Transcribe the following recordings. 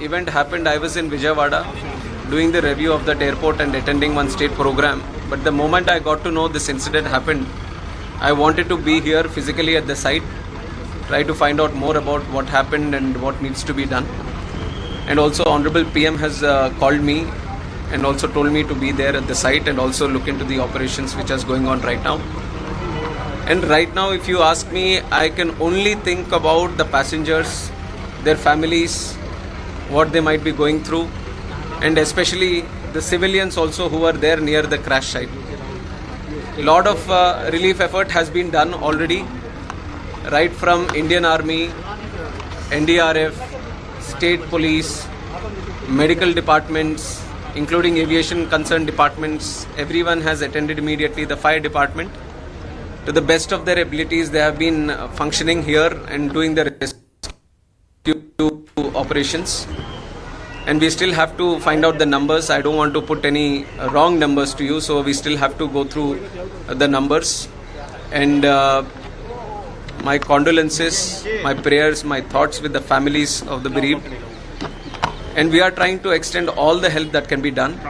event happened, I was in Vijayawada doing the review of that airport and attending one state program. But the moment I got to know this incident happened, I wanted to be here physically at the site, try to find out more about what happened and what needs to be done. And also, Honorable PM has uh, called me and also told me to be there at the site and also look into the operations which is going on right now. And right now, if you ask me, I can only think about the passengers, their families, what they might be going through, and especially the civilians also who are there near the crash site. A lot of uh, relief effort has been done already, right from Indian Army, NDRF, state police, medical departments, including aviation concerned departments. Everyone has attended immediately. The fire department to the best of their abilities, they have been uh, functioning here and doing the rescue operations. And we still have to find out the numbers. I don't want to put any wrong numbers to you, so we still have to go through the numbers. And uh, my condolences, my prayers, my thoughts with the families of the bereaved. And we are trying to extend all the help that can be done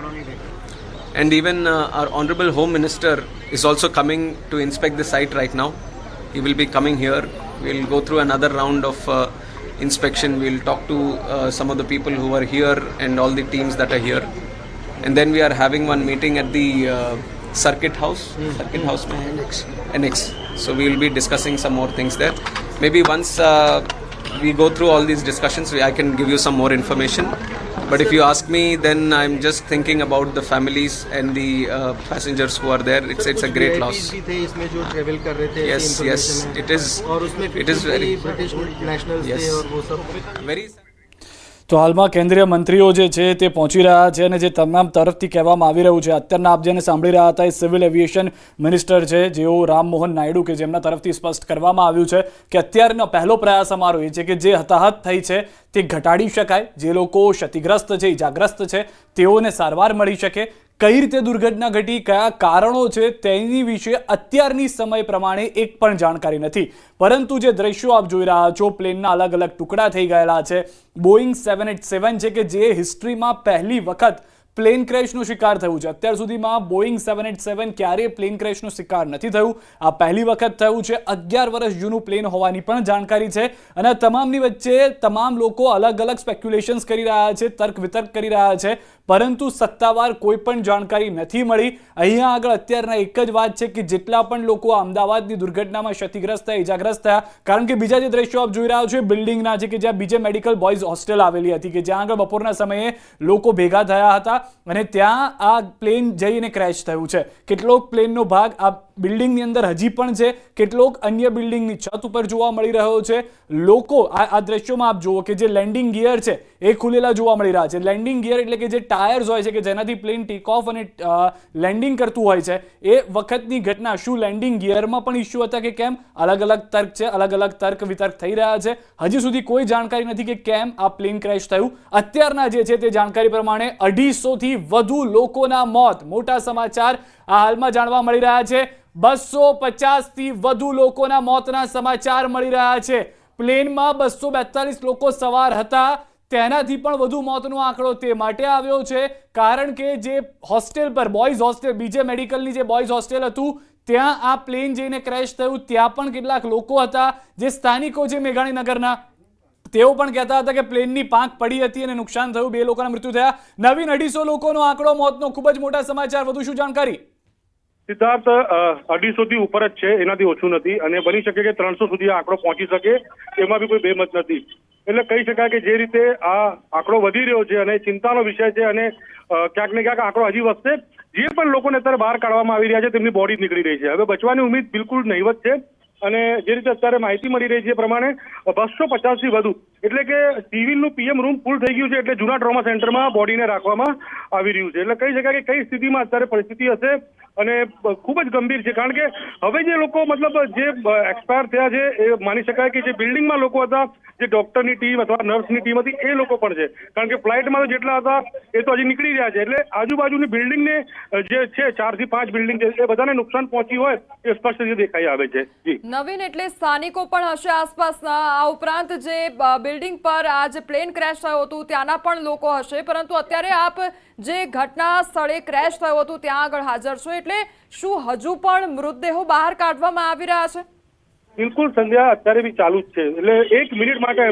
and even uh, our honorable home minister is also coming to inspect the site right now he will be coming here we'll go through another round of uh, inspection we'll talk to uh, some of the people who are here and all the teams that are here. And then we are having one meeting at the uh, circuit house circuit house annex annex so we will be discussing some more things there. Maybe once uh, we go through all these discussions we, i can give you some more information but if you ask me, then I'm just thinking about the families and the uh, passengers who are there. It's it's a great loss. Yes, yes, it is. It is very. British nationals yes. Very. તો હાલમાં કેન્દ્રીય મંત્રીઓ જે છે તે પહોંચી રહ્યા છે અને જે તમામ તરફથી કહેવામાં આવી રહ્યું છે, અત્યારના આપ જેને સાંભળી રહ્યા હતા એ સિવિલ એવિએશન મિનિસ્ટર છે, જેઓ રામમોહન નાયડુ કે જેમના તરફથી સ્પષ્ટ કરવામાં આવ્યું છે કે અત્યારનો પહેલો પ્રયાસ અમારો એ છે કે જે હતાહત થઈ છે તે ઘટાડી શકાય, જે લોકો ક્ષતિગ્રસ્ત છે ઇજાગ્રસ્ત છે, તેઓને સારવાર મળી શકે કઈ રીતે દુર્ઘટના ઘટી, કયા કારણો છે, તેની વિશે અત્યારની સમય પ્રમાણે એક પણ જાણકારી નથી. પરંતુ જે દ્રશ્યો આપ જોઈ રહ્યા છો, પ્લેનના અલગ અલગ ટુકડા થઈ ગયેલા છે. બોઈંગ સેવન એટ સેવન છે કે જે હિસ્ટ્રીમાં પહેલી વખત પ્લેન ક્રેશનો શિકાર થયું છે. અત્યાર સુધીમાં બોઈંગ સેવન એટ સેવન ક્યારેય પ્લેન ક્રેશનો શિકાર નથી થયું. આ પહેલી વખત થયું છે. અગિયાર વર્ષ જૂનું પ્લેન હોવાની પણ જાણકારી છે. અને તમામની વચ્ચે તમામ લોકો અલગ અલગ સ્પેક્યુલેશન્સ કરી રહ્યા છે તર્ક વિતર્ક કરી રહ્યા છે. પરંતુ સત્તાવાર કોઈ પણ જાણકારી નથી મળી. અહીંયા આગળ અત્યારના એક જ વાત છે કે જેટલા પણ લોકો અમદાવાદની દુર્ઘટનામાં ક્ષતિગ્રસ્ત થયા ઇજાગ્રસ્ત થયા, કારણ કે બીજા જે દ્રશ્યો આપ જોઈ રહ્યા છો બિલ્ડિંગના છે કે જ્યાં બીજે મેડિકલ બોયઝ હોસ્ટેલ આવેલી હતી કે જ્યાં આગળ બપોરના સમયે લોકો ભેગા થયા હતા. અને ત્યાં આ પ્લેન જઈને ક્રેશ થયું છે. કેટલોક પ્લેનનો ભાગ આ બિલ્ડિંગની અંદર હજી પણ છે. કેટલોક અન્ય બિલ્ડિંગની છત ઉપર જોવા મળી રહ્યો છે. લોકો આ દ્રશ્યોમાં આપ જુઓ કે જે લેન્ડિંગ ગિયર છે, એ ખુલેલા જોવા મળી રહ્યા છે. લેન્ડિંગ ગિયર એટલે કે જે ટાયર્સ હોય છે કે જેનાથી પ્લેન ટેક ઓફ અને લેન્ડિંગ કરતું હોય છે, એ વખતની ઘટના શું લેન્ડિંગ ગિયરમાં પણ ઇસ્યુ હતા કે કેમ? અલગ અલગ તર્ક છે, અલગ અલગ તર્ક વિતર્ક થઈ રહ્યા છે. હજી સુધી કોઈ જાણકારી નથી કે કેમ આ પ્લેન ક્રેશ થયું. અત્યારના જે છે તે જાણકારી પ્રમાણે અઢીસો થી વધુ લોકોના મોત. મોટા સમાચાર આ હાલમાં જાણવા મળી રહ્યા છે. બસો પચાસથી વધુ લોકોના મોતના સમાચાર મળી રહ્યા છે. પ્લેનમાં બસો લોકો સવાર હતા. તેનાથી પણ વધુ મોતનો આંકડો તે માટે આવ્યો છે. કારણ કે જે હોસ્ટેલ પર, બોયઝ હોસ્ટેલ, બીજે મેડિકલની જે બોયઝ હોસ્ટેલ હતું, ત્યાં આ પ્લેન જઈને ક્રેશ થયું. ત્યાં પણ કેટલાક લોકો હતા. જે સ્થાનિકો છે મેઘાણીનગરના તેઓ પણ કહેતા હતા કે પ્લેનની પાંખ પડી હતી અને નુકસાન થયું. બે લોકોના મૃત્યુ થયા. નવીન અઢીસો લોકોનો આંકડો, મોતનો ખૂબ જ મોટા સમાચાર. વધુ શું જાણકારી? સિદ્ધાર્થ અઢીસોથી ઉપર જ છે, એનાથી ઓછું નથી અને બની શકે કે ત્રણસો સુધી આંકડો પહોંચી શકે, એમાં બી કોઈ બેમત નથી. એટલે કહી શકાય કે જે રીતે આ આંકડો વધી રહ્યો છે અને ચિંતાનો વિષય છે અને ક્યાંક ને ક્યાંક આંકડો હજી વધશે. જે પણ લોકોને અત્યારે બહાર કાઢવામાં આવી રહ્યા છે, તેમની બોડી નીકળી રહી છે. હવે બચવાની ઉમેદ બિલકુલ નહીવત છે. અને જે રીતે અત્યારે માહિતી મળી રહી છે એ પ્રમાણે બસો પચાસથી વધુ એટલે કે સિવિલનું પીએમ રૂમ ફૂલ થઈ ગયું છે એટલે જૂના ટ્રોમા સેન્ટરમાં બોડીને રાખવામાં આવી રહ્યું છે. એટલે કહી શકાય કે કઈ સ્થિતિમાં અત્યારે પરિસ્થિતિ હશે અને ખૂબ જ ગંભીર છે. કારણ કે હવે જે લોકો મતલબ જે એક્સપાયર થયા છે એ માની શકાય કે જે બિલ્ડિંગમાં લોકો હતા, જે ડોક્ટરની ટીમ અથવા નર્સની ટીમ હતી, એ લોકો પણ છે. કારણ કે ફ્લાઇટમાં તો જેટલા હતા, એ તો હજી નીકળી રહ્યા છે. એટલે આજુબાજુની બિલ્ડિંગને જે છે, ચારથી પાંચ બિલ્ડિંગ છે, એ બધાને નુકસાન પહોંચ્યું હોય એ સ્પષ્ટ રીતે દેખાઈ આવે છે. નવીન એટલે સ્થાનિકો પણ હશે આસપાસના. આ ઉપરાંત જે બિલ્ડિંગ પર આ જે પ્લેન ક્રેશ થયું હતું. ત્યાંના પણ લોકો હશે, પરંતુ અત્યારે આપ જે ઘટના સ્થળે ક્રેશ થયું હતું, ત્યાં આગળ હાજર છો. એટલે શું હજુ પણ મૃતદેહો બહાર કાઢવામાં આવી રહ્યા છે? બિલકુલ સંધ્યા, અત્યારે બી ચાલુ જ છે. એટલે એક મિનિટ માટે